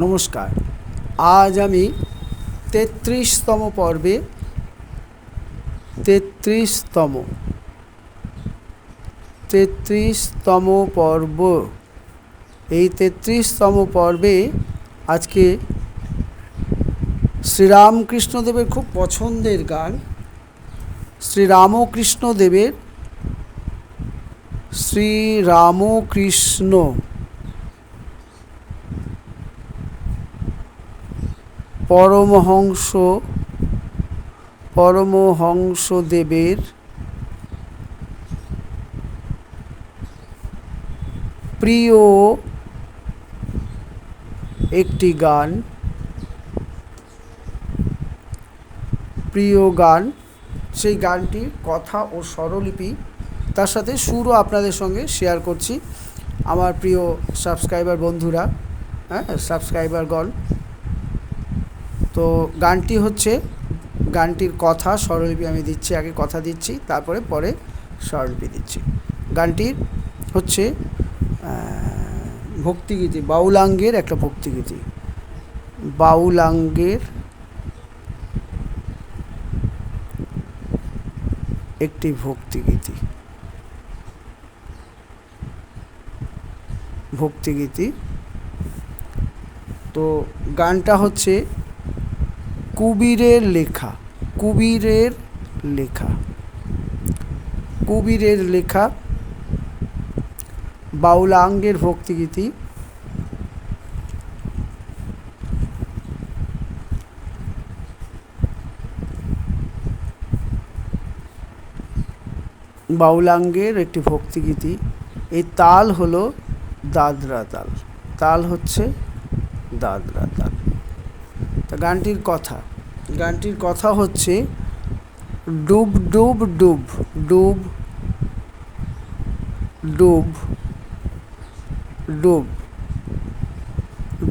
নমস্কার। আজ আমি তেত্রিশতম পর্বে তেত্রিশতম তেত্রিশতম পর্ব। এই তেত্রিশতম পর্বে আজকে শ্রীরামকৃষ্ণদেবের খুব পছন্দের গান, শ্রীরামকৃষ্ণদেবের শ্রীরামকৃষ্ণ। পরমহংস, পরমহংসদেবের প্রিয় একটি গান, প্রিয় গান, সেই গানটির কথা ও স্বরলিপি তার সাথে সুরও আপনাদের সঙ্গে শেয়ার করছি। আমার প্রিয় সাবস্ক্রাইবার বন্ধুরা হ্যাঁ সাবস্ক্রাইবার সাবস্ক্রাইবারগণ তো গানটি হচ্ছে, গানটির কথা স্বরলিপি আমি দিচ্ছি, আগে কথা দিচ্ছি, তারপরে পরে স্বরলিপি দিচ্ছি। গানটির হচ্ছে ভক্তিগীতি, বাউলাঙ্গের একটা ভক্তিগীতি। বাউলাঙ্গের একটি ভক্তিগীতি। ভক্তিগীতি। তো গানটা হচ্ছে কুবিরের লেখা কুবিরের লেখা। কুবিরের লেখা, বাউলাঙ্গের ভক্তিগীতি। বাউলাঙ্গের একটি ভক্তিগীতি। এই তাল হলো দাদরা তাল। তাল হচ্ছে দাদরা তাল। তা গানটির কথা গানটির কথা হচ্ছে ডুব ডুব ডুব ডুব ডুব ডুব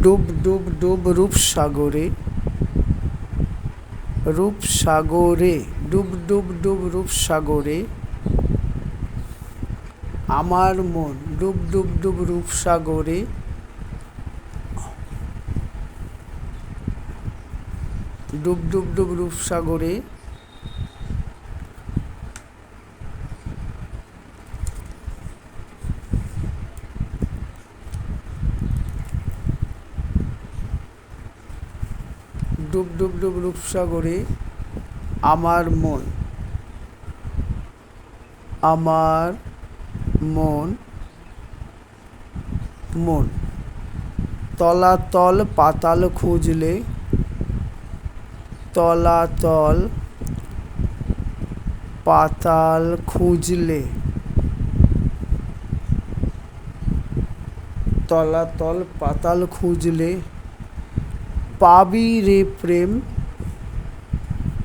ডুব ডুব ডুব রূপসাগরে রূপসাগরে ডুব ডুব ডুব রূপসাগরে আমার মন ডুব ডুব ডুব রূপসাগরে ডুব ডুব ডুব রূপসাগরে ডুব ডুব ডুব রূপসাগরে আমার মন আমার মন মন। তলাতল পাতাল খুঁজলে তলাতল পাতাল খুঁজলে। তলাতল পাতাল খুঁজলে। পাবি রে প্রেম,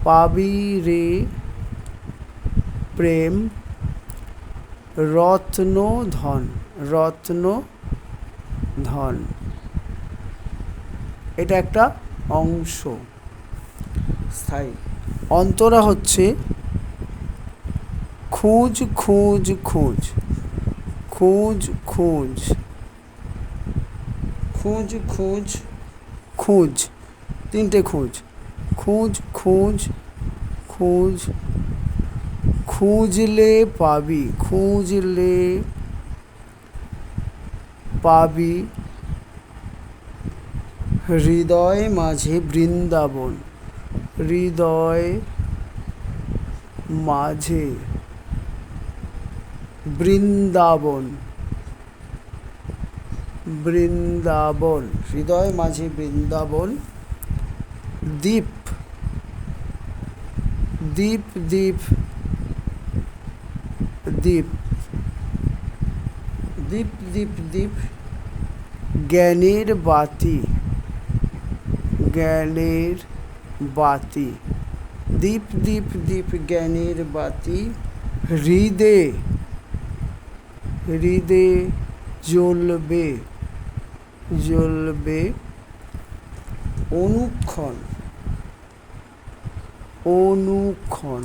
পাবি রে প্রেম রত্ন ধন রত্ন ধন এটা একটা অংশ। স্থায়ী। অন্তরা হচ্ছে খুঁজ খুঁজ খুঁজ। খুঁজ খুঁজ। খুঁজ খুঁজ। খুঁজ। তিনটে খুঁজ। খুঁজ খুঁজ খুঁজ। খুঁজলে পাবি খুঁজলে পাবি। হৃদয় মাঝে বৃন্দাবন। হৃদয় মাঝে বৃন্দাবন বৃন্দাবন, হৃদয় মাঝে বৃন্দাবন, দ্বীপ দ্বীপ দ্বীপ দ্বীপ দ্বীপ দ্বীপ দ্বীপ, জ্ঞানের বাতি, জ্ঞানের বাতি। দীপ দীপ দীপ জ্ঞানের বাতি। হৃদে হৃদে জ্বলবে জ্বলবে অনুক্ষণ অনুক্ষণ।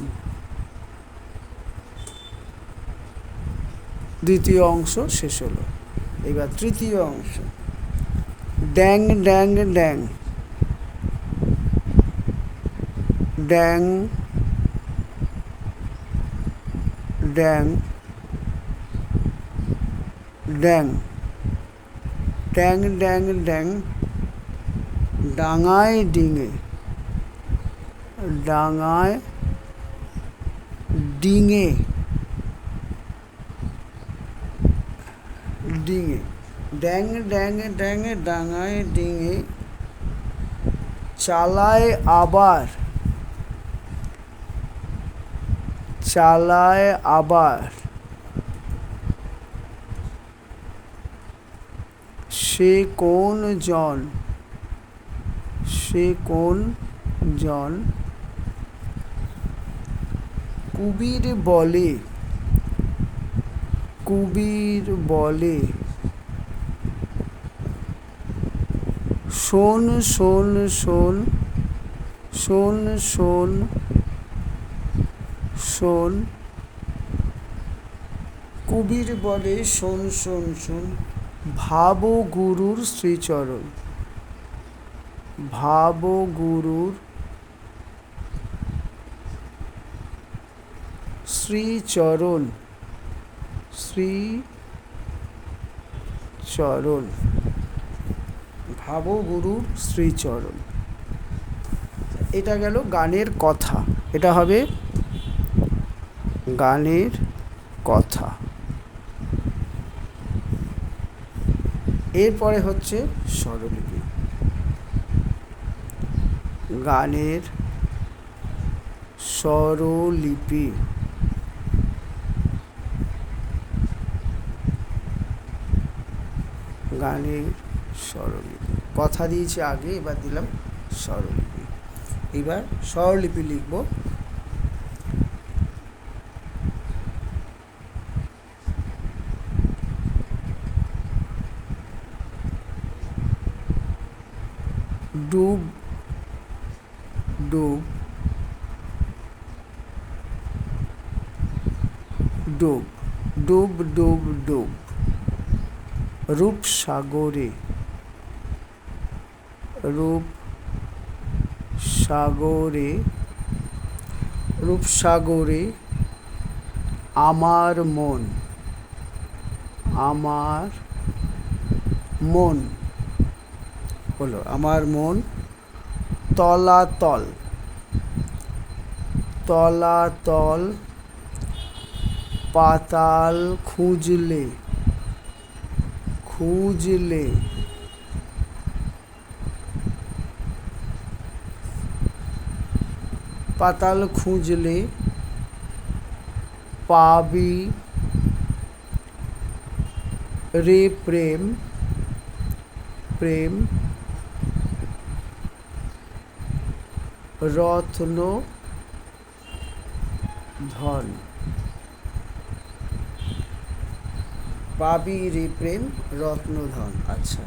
দ্বিতীয় অংশ শেষ হলো। এবার তৃতীয় অংশ। ড্যাং ড্যাং ড্যাং। ড্যাং ড্যাং ড্যাং ড্যাং ড্যাং ড্যাং, ডাঙায়, ডিঙে ডাঙায়, ডিঙে ডিঙে, ড্যাং ড্যাং ড্যাং, ডাঙায়, ডিঙে, চালায়, আবার চালায় আবার। সে কোন জন? সে কোন জন? কুবির বলে। কুবির বলে। শোন শোন শোন শোন শোন শোন। কবির বলে, শোন শোন শোন ভাব গুরুর শ্রীচরণ। ভাব গুরুর শ্রীচরণ। শ্রী চরণ ভাব গুরুর শ্রীচরণ। এটা গেল গানের কথা। এটা হবে গানের কথা। এরপরে হচ্ছে স্বরলিপি। গানের স্বরলিপি। গানের স্বরলিপি। কথা দিয়েছি আগে, এবার দিলাম স্বরলিপি। এবার স্বরলিপি লিখব ডুব ডুব ডুব ডুব ডুব ডুব রূপ সাগরে রূপ সাগরে রূপসাগরে আমার মন আমার মন। হলো আমার মন তলাতল। তলাতল পাতাল খুঁজলে খুঁজলে পাতাল খুঁজলে পাবি রে প্রেম প্রেম রত্ন ধন। পাবি রে প্রেম রত্নধন আচ্ছা।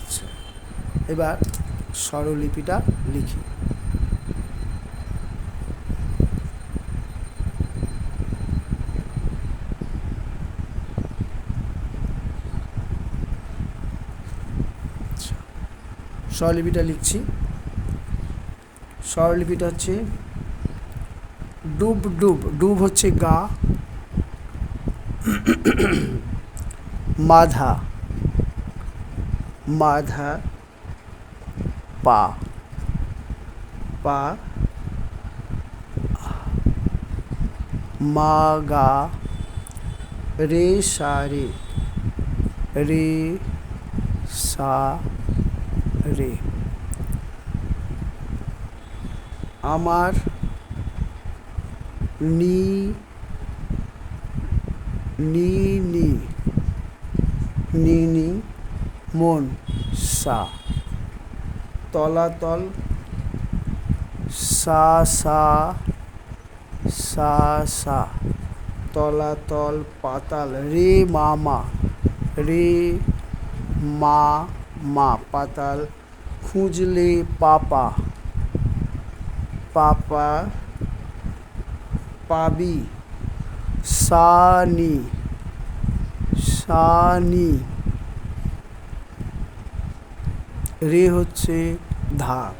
আচ্ছা। এবার স্বরলিপিটা লিখি। স্বরলিপিটা লিখছি। স্বরলিপিটা হচ্ছে ডুব ডুব ডুব হচ্ছে গা। মাধা মাধা पा पा मागा रे सा रे रे सा रे আমার নি নি নি নি নি মন সা তলাতল, সা সা সা সা। তলাতল, পাতাল, রে মামা রে, মা মা। পাতাল, খুঁজলে, পাপা। পাপা, পাবি। সানি সানি। রে হচ্ছে ধা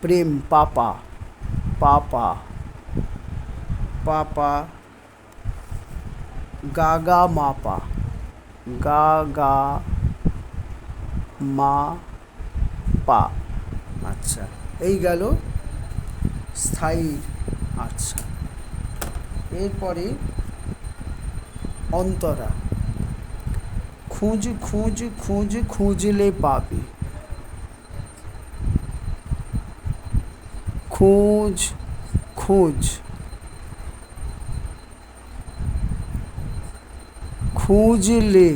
প্রেম পাপা পাপা পাপা গাগা মাপা গা গা মা পা আচ্ছা এই গেল স্থায়ী আচ্ছা। এরপরে অন্তরা, খুঁজ খুঁজ খুঁজ, খুঁজলে পাবি। খোঁজ খোঁজ খুঁজলে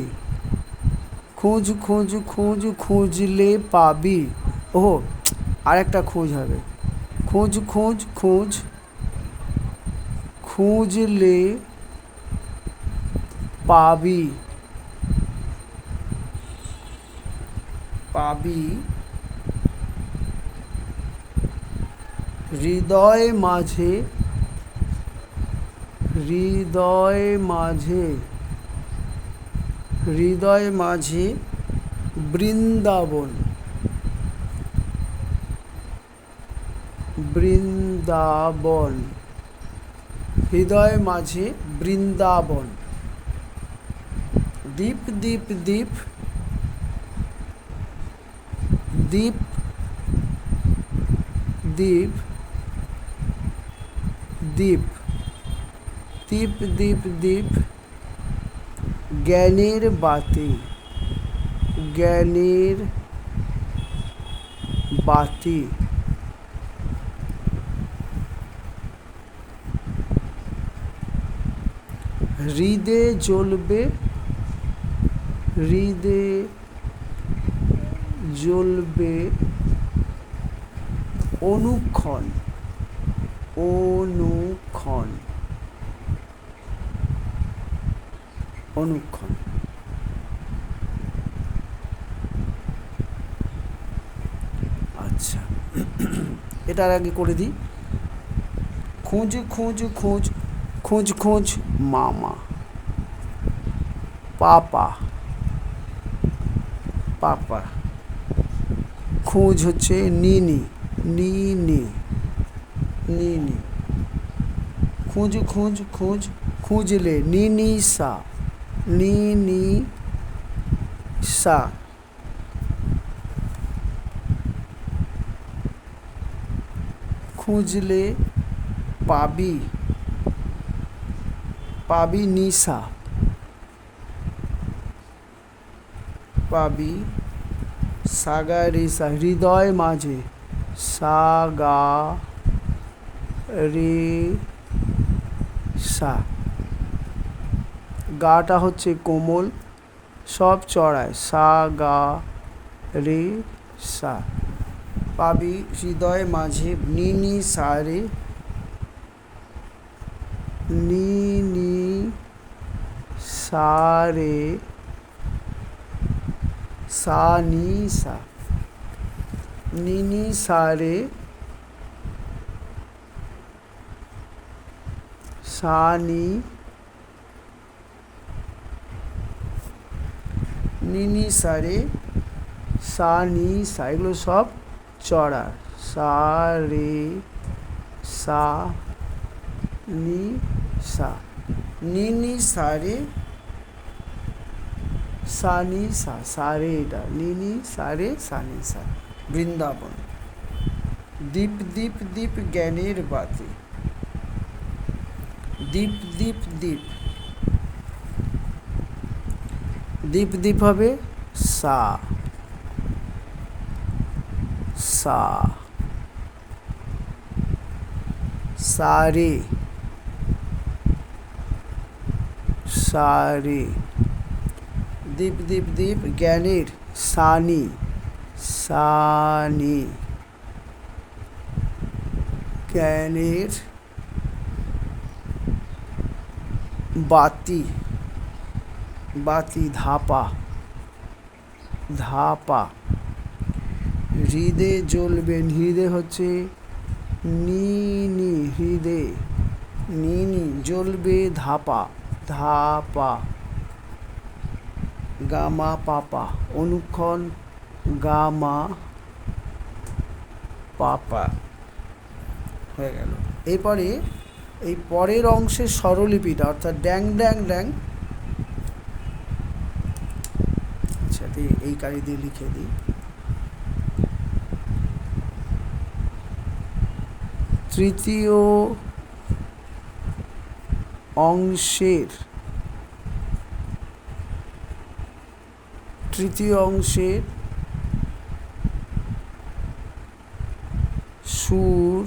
খোঁজ খোঁজ খোঁজ খুঁজলে পাবি ও আরেকটা খোঁজ হবে খোঁজ খোঁজ খোঁজ খুঁজলে পাবি পাবি হৃদয় মাঝে হৃদয় মাঝে হৃদয় মাঝে বৃন্দাবন বৃন্দাবন, হৃদয় মাঝে বৃন্দাবন। দ্বীপ দ্বীপ দ্বীপ দ্বীপ দ্বীপ দ্বীপ। দ্বীপ দ্বীপ দ্বীপ। জ্ঞানের বাতি। জ্ঞানের বাতি। হৃদে জ্বলবে হৃদে জ্বলবে অনুক্ষণ। অনুক্ষণ। অনুক্ষণ। আচ্ছা। এটার আগে করে দিই। খোঁজ খোঁজ খোঁজ খোঁজ খোঁজ, মামা। পাপা। পাপা। খোঁজ হচ্ছে নিনি নিনি। नी नी खूज खूज खूज खूज ले नी नी सा नी नी सा खूज ले पाबी पाबी नी सा पाबी सागा रे सा हृदय माझे सागा সা গাটা হচ্ছে কোমল, সব চড়ায়। সা, গা, রে, সা। পাবি হৃদয় মাঝে নিনি সারে নিনি সারে সা, রে। সা, নি, সা। নিনি সারে সা নি নিনি সারে সা নি সা, এগুলো সব চড়া। সা রে সা, নি, সা। নিনি সারে, সানি সা, সারে এটা। নিনি সারে, সানি সা। বৃন্দাবন। দীপ দীপ দীপ জ্ঞানের বাতি। दीप दीप दीप दीप दीप হবে सा सा सारी सारी दीप दीप दीप ज्ञानी सानी सानी ज्ञानी বাতি বাতি ধাপা ধাপা। হৃদে জ্বলবেন হৃদে হচ্ছে নি নি, হৃদে। নি নি, জ্বলবে ধাপা ধাপা। গামা পাপা, অনুক্ষণ গামা পাপা। হয়ে গেল। এরপরে এই পরের অংশের স্বরলিপিটা, অর্থাৎ ড্যাং ড্যাং ড্যাং। আচ্ছা এই কালি দিয়ে লিখে দিই। তৃতীয় অংশের তৃতীয় অংশের সুর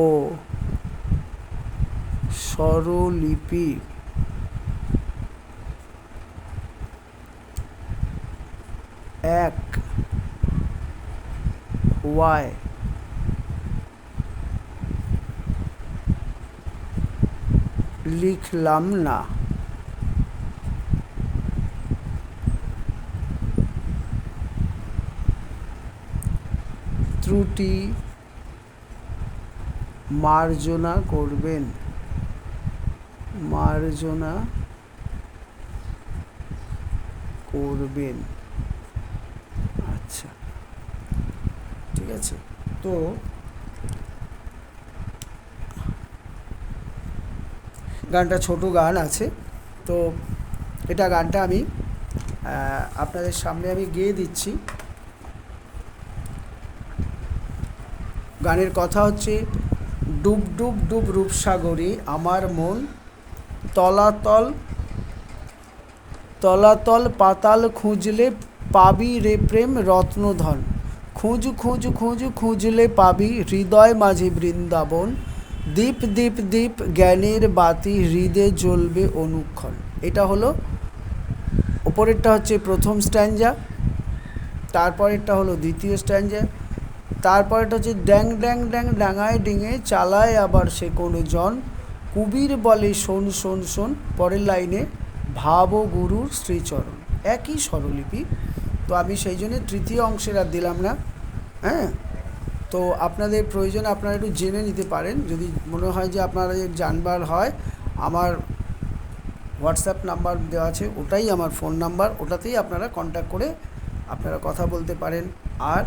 ও স্বরলিপি। এক ওয়াই। লিখলাম না। ত্রুটি মার্জনা করবেন। মার্জনা করবেন। আচ্ছা ঠিক আছে। তো গানটা ছোট গান আছে। তো এটা গানটা আমি আপনাদের সামনে আমি গেয়ে দিচ্ছি। গানের কথা হচ্ছে ডুব ডুব ডুব রূপসাগরে আমার মন তলাতল তলাতল পাতাল খুঁজলে পাবি রে প্রেম রত্নধন। খুঁজ খুঁজ খুঁজ, খুঁজলে পাবি হৃদয় মাঝে বৃন্দাবন। দীপ দীপ দীপ জ্ঞানের বাতি হৃদে জ্বলবে অনুক্ষণ। এটা হলো, ওপরেরটা হচ্ছে প্রথম স্ট্যান্ডা তারপরেরটা হলো দ্বিতীয় স্ট্যান্ডা তারপরেটা হচ্ছে ড্যাং ড্যাং ড্যাং, ডাঙায়, ডিঙে চালায় আবার সে কোনো জন। কুবির বলে শোন শোন শোন, পরের লাইনে ভাব গুরুর শ্রীচরণ। একই স্বরলিপি। তো আমি সেই জন্য তৃতীয় অংশের আর দিলাম না। হ্যাঁ? তো আপনাদের প্রয়োজন আপনারা একটু জেনে নিতে পারেন। যদি মনে হয় যে আপনারা যে জানবার হয়, আমার হোয়াটসঅ্যাপ নাম্বার দেওয়া আছে, ওটাই আমার ফোন নাম্বার। ওটাতেই আপনারা কন্ট্যাক্ট করে আপনারা কথা বলতে পারেন। আর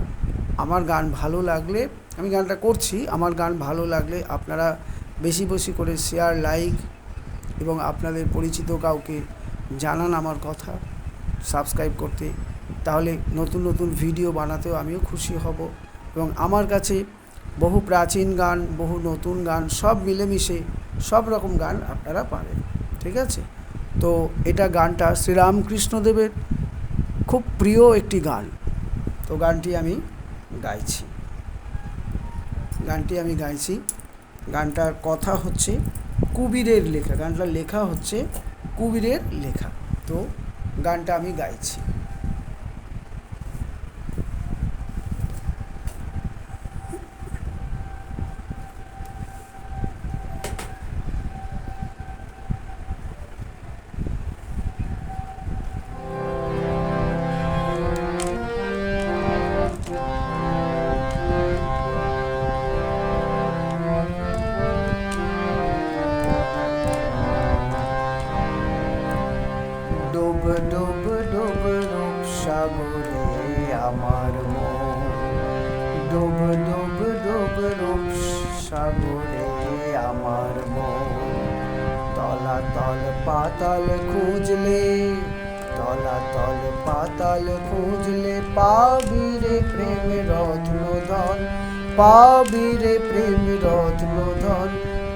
আমার গান ভালো লাগলে, আমি গানটা করছি, আমার গান ভালো লাগলে আপনারা বেশি বেশি করে শেয়ার লাইক এবং আপনাদের পরিচিত কাউকে জানান আমার কথা সাবস্ক্রাইব করতে। তাহলে নতুন নতুন ভিডিও বানাতেও আমিও খুশি হব এবং আমার কাছে বহু প্রাচীন গান, বহু নতুন গান, সব মিলেমিশে সব রকম গান আপনারা পাবেন ঠিক আছে? তো এটা গানটা শ্রীরামকৃষ্ণদেবের খুব প্রিয় একটি গান। তো গানটি আমি গাইছি। গানটি আমি গাইছি। গানটার কথা হচ্ছে কুবিরের লেখা। গানটার লেখা হচ্ছে কুবিরের লেখা। তো গানটা আমি গাইছি। পাতাল খুঁজলে পাবি রে প্রেম রত্নধন, পাবি রে প্রেম রত্নধন।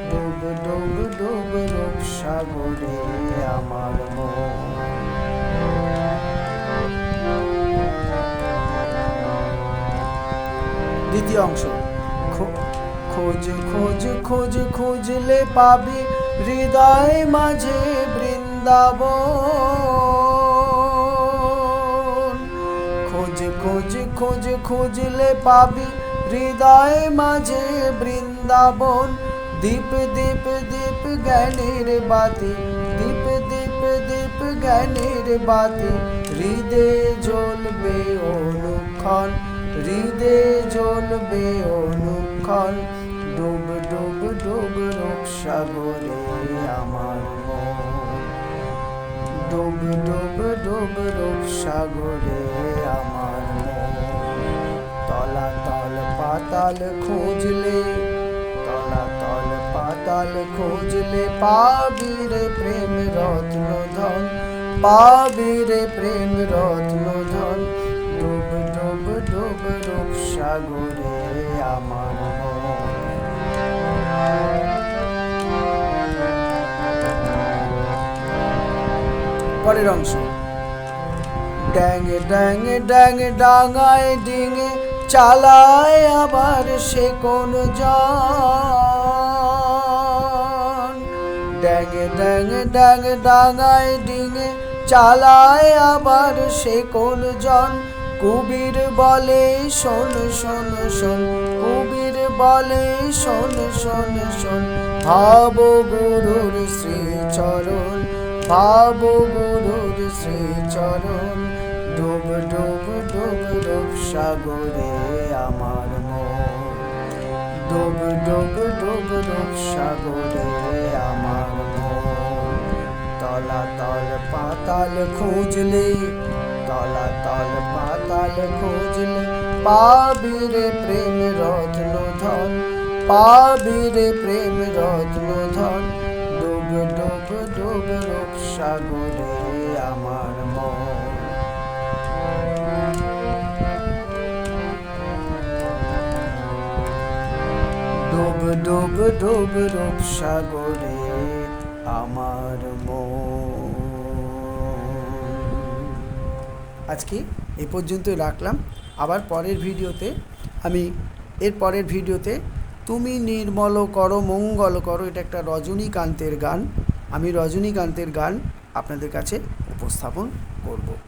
ডুব ডুব ডুব রূপ সাগরে আমার মন। দ্বিতীয় অংশ। খোঁজ খোঁজ খোঁজ, খুঁজলে পাবি হৃদয় মাঝে বৃন্দাবন। খোঁজ খোঁজ খোঁজ খুঁজলে পাবি হৃদয় মাঝে বৃন্দাবন। দীপ দীপ দীপ জ্ঞানের বাতি, দীপ দীপ দীপ জ্ঞানের বাতি। হৃদে জ্বলবে অনুক্ষণ, হৃদে জ্বলবে অনুক্ষণ। ডুব ডুব ডুব রূপ সাগরে আমার ডুব ডুব ডুব রূপ সাগরে আমার পাতাল খুঁজলে, তলাতল পাতাল খুঁজলে পাবি রে প্রেম রত্ন ধন পাবি রে প্রেম রত্ন ধন ডুব ডুব ডুব রূপ সাগরে আমার পরের অংশ। ড্যাং ড্যাং ড্যাং ডাঙায় ডিঙে চালায় আবার সে কোন ড্যাং ড্যাং ড্যাং, ডাঙায় ডিঙে, চালায় আবার সে কোন জন কুবির বলে, শোন শোন শোন, কুবির বলে, শোন শোন শোন ভাব গুরুর শ্রীচরণ ভাব গুরুর শ্রীচরণ ডুব ডুব ডুব ডুব সাগরে আমার মন। ডুব ডুব ডুব ডুব সাগরে আমার মন। তলাতল পাতাল খুঁজলে তলাতল পাতাল খুঁজলে পাবি রে প্রেম রত্ন ধন, পাবি রে প্রেম রত্ন ধন। ডুব ডুব ডুব রূপ সাগরে আমার ডুব ডুব রূপ সাগরে আমার আজকে এ পর্যন্তই রাখলাম। আবার পরের ভিডিওতে। আমি এর পরের ভিডিওতে। তুমি নির্মল করো, মঙ্গল করো, এটা একটা রজনীকান্তের গান। আমি রজনীকান্তের গান আপনাদের কাছে উপস্থাপন করব।